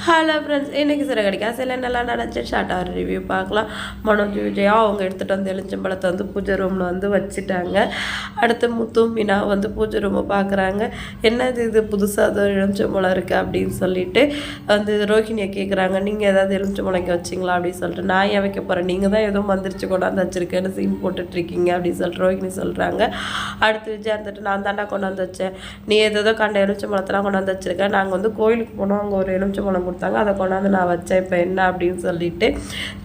Hello friends இன்றைக்கி சிறகடிக்கா சில நல்லா நடந்துச்சு? ஷார்ட்டாக ரிவ்யூ பார்க்கலாம். மனோஜ் விஜயா அவங்க எடுத்துகிட்டு வந்து எலிஞ்சம்பழத்தை வந்து பூஜை ரூமில் வந்து வச்சுட்டாங்க. அடுத்து முத்து மீனா வந்து பூஜை ரூமை பார்க்குறாங்க என்னது இது? புதுசாக ஒரு எலுமிச்சம்பழம் இருக்குது அப்படின்னு சொல்லிட்டு வந்து ரோஹிணியை கேட்குறாங்க நீங்கள் ஏதாவது எலுமிச்சம்பழம் வச்சிங்களா அப்படின்னு சொல்லிட்டு நான் ஏன் வைக்க போகிறேன் நீங்கள் தான் ஏதோ மந்திரிச்சு கொண்டாந்து வச்சுருக்கேன்னு சீன் போட்டுட்ருக்கீங்க அப்படின்னு சொல்லிட்டு ரோஹிணி சொல்கிறாங்க அடுத்து விஜயா வந்துட்டு நான் தாண்டா கொண்டாந்து வச்சேன். நீ ஏதோ கண்ட எலுமிச்சம்பழத்தெல்லாம் கொண்டாந்து வச்சுருக்கேன். நாங்கள் வந்து கோயிலுக்கு போனோம். அங்கே ஒரு எலுமிச்சம்பழம் கொடுத்தாங்க. அதை கொண்டாந்து நான் வச்சேன். இப்போ என்ன அப்படின்னு சொல்லிட்டு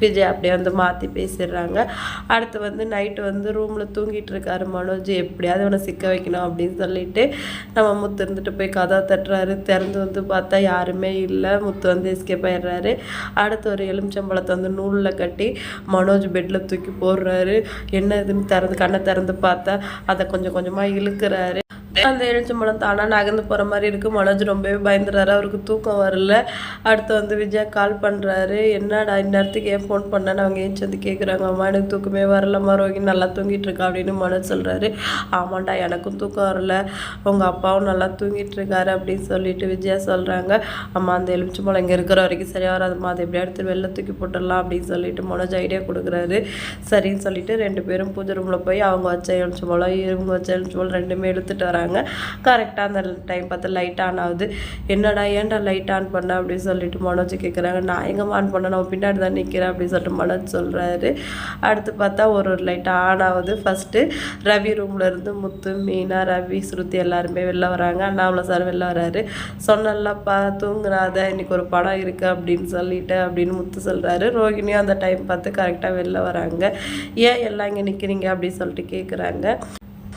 விஜய் அப்படியே வந்து மாற்றி பேசிடுறாங்க. அடுத்து வந்து நைட்டு வந்து ரூமில் தூங்கிட்டு இருக்காரு மனோஜ். எப்படியாவது அவனை சிக்க வைக்கணும் அப்படின்னு சொல்லிட்டு நம்ம முத்து இருந்துட்டு போய் கதை தட்டுறாரு. திறந்து வந்து பார்த்தா யாருமே இல்லை. முத்து வந்து எஸ்கேப் ஆயிடுறாரு. அடுத்து ஒரு எலுமிச்சம்பழத்தை வந்து நூலில் கட்டி மனோஜ் பெட்டில் தூக்கி போடுறாரு. என்ன இதுன்னு திறந்து கண்ணை திறந்து பார்த்தா அதை கொஞ்சம் கொஞ்சமாக இழுக்கிறாரு. அந்த எலுமிச்சம்பழம் தானாக நகர்ந்து போகிற மாதிரி இருக்குது மனோஜ் ரொம்பவே பயந்துறாரு. அவருக்கு தூக்கம் வரல. அடுத்து வந்து விஜயா கால் பண்ணுறாரு என்னடா இந்நேரத்துக்கு ஏன் ஃபோன் பண்ணேன்னு அவங்க ஏஞ்சி வந்து கேட்குறாங்க அம்மா எனக்கு தூக்கமே வரலம்மா ரோகி நல்லா தூங்கிட்டு இருக்கா அப்படின்னு மனோஜ் சொல்கிறாரு ஆமாண்டா எனக்கும் தூக்கம் வரல. உங்கள் அப்பாவும் நல்லா தூங்கிட்டு இருக்காரு அப்படின்னு சொல்லிட்டு விஜயா சொல்கிறாங்க அம்மா அந்த எலுமிச்சம்பழம் இங்கே இருக்கிற வரைக்கும் சரியாக வராதும்மா. அதை எப்படியா எடுத்து வெளில தூக்கி போட்டுடலாம் அப்படின்னு சொல்லிட்டு மனோஜ் ஐடியா கொடுக்குறாரு. சரின்னு சொல்லிட்டு ரெண்டு பேரும் பூஜை ரூமில் போய் அவங்க வச்ச எலுமிச்சம்பழம் இவங்க வச்ச எலுமிச்சம்பழம் ரெண்டுமே எடுத்துகிட்டு வராங்க. கரெக்டாக அந்த டைம் பார்த்து லைட் ஆன் ஆகுது. என்னடா ஏன்டா லைட் ஆன் பண்ண அப்படின்னு சொல்லிட்டு மனோஜ் கேட்குறாங்க நான் எங்கே ஆன் பண்ண? நம்ம பின்னாடி தான் நிற்கிறேன் அப்படின்னு சொல்லிட்டு மனோஜ் சொல்கிறாரு அடுத்து பார்த்தா ஒரு ஒரு லைட் ஆன் ஆகுது. ஃபஸ்ட்டு ரவி ரூமில் இருந்து முத்து மீனா ரவி ஸ்ருதி எல்லாருமே வெளில வராங்க. அண்ணாமலை சார் வெளில வராரு. சொன்னல்லப்பா தூங்குறாத. இன்னைக்கு ஒரு படம் இருக்குது அப்படின்னு சொல்லிட்டு அப்படின்னு முத்து சொல்கிறாரு ரோகிணியும் அந்த டைம் பார்த்து கரெக்டாக வெளில வராங்க. ஏன் எல்லாம் இங்கே நிற்கிறீங்க அப்படின்னு சொல்லிட்டு கேட்குறாங்க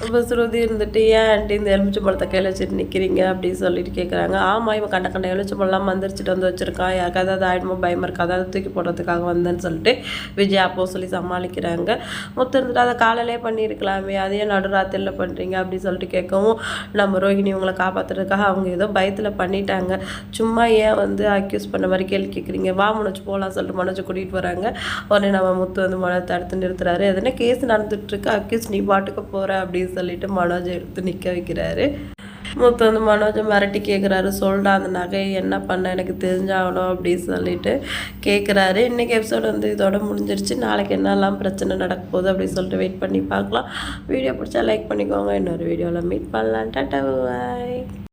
இப்போ ஸ்ருதி இருந்துட்டு ஏன் ஆண்டி இந்த எலுமிச்சை பழத்தை கையில் வச்சுட்டு நிற்கிறீங்க அப்படின்னு சொல்லிட்டு கேட்குறாங்க ஆமாம் இவன் கண்ட கண்ட எலுமிச்சை மந்திரிச்சிட்டு வந்து வச்சுருக்கான் யாருக்காவது அது ஆயிடுமோ பயமாக இருக்கா? அதாவது தூக்கி போடுறதுக்காக வந்தேன்னு சொல்லிட்டு விஜய் அப்போ சொல்லி சமாளிக்கிறாங்க. மொத்தம் இருந்துட்டு அதை காலையிலே பண்ணியிருக்கலாமே. அதையே நடுராத்திரியில் பண்ணுறீங்க அப்படின்னு சொல்லிட்டு கேட்கவும் நம்ம ரோஹிணி இவங்களை காப்பாற்றுறதுக்காக அவங்க ஏதோ பயத்தில் பண்ணிட்டாங்க. சும்மா ஏன் வந்து அக்யூஸ் பண்ண மாதிரி கேள்வி கேட்குறீங்க வா முனைச்சு போகலாம் சொல்லிட்டு முனைச்சு கூட்டிகிட்டு வராங்க. உடனே நம்ம முத்து வந்து மனோஜ் தடுத்து நிறுத்துறாரு. எதனா கேஸ் நடந்துட்டுருக்கு அக்யூஸ் நீ பாட்டுக்கு போகிற அப்படின்னு சொல்லிட்டு மனோஜை எடுத்து நிற்க வைக்கிறாரு. மூத்த வந்து மனோஜை மிரட்டி கேட்குறாரு சொல்லிட்டு அந்த நகையை என்ன பண்ண? எனக்கு தெரிஞ்சாகணும் அப்படின்னு சொல்லிட்டு கேட்குறாரு இன்றைக்கி எபிசோட் வந்து இதோட முடிஞ்சிருச்சு. நாளைக்கு என்னெல்லாம் பிரச்சனை நடக்க போகுது அப்படின்னு சொல்லிட்டு வெயிட் பண்ணி பார்க்கலாம். வீடியோ பிடிச்சா லைக் பண்ணிக்கோங்க. இன்னொரு வீடியோவில் மீட் பண்ணலாம். டாட்டா பாய்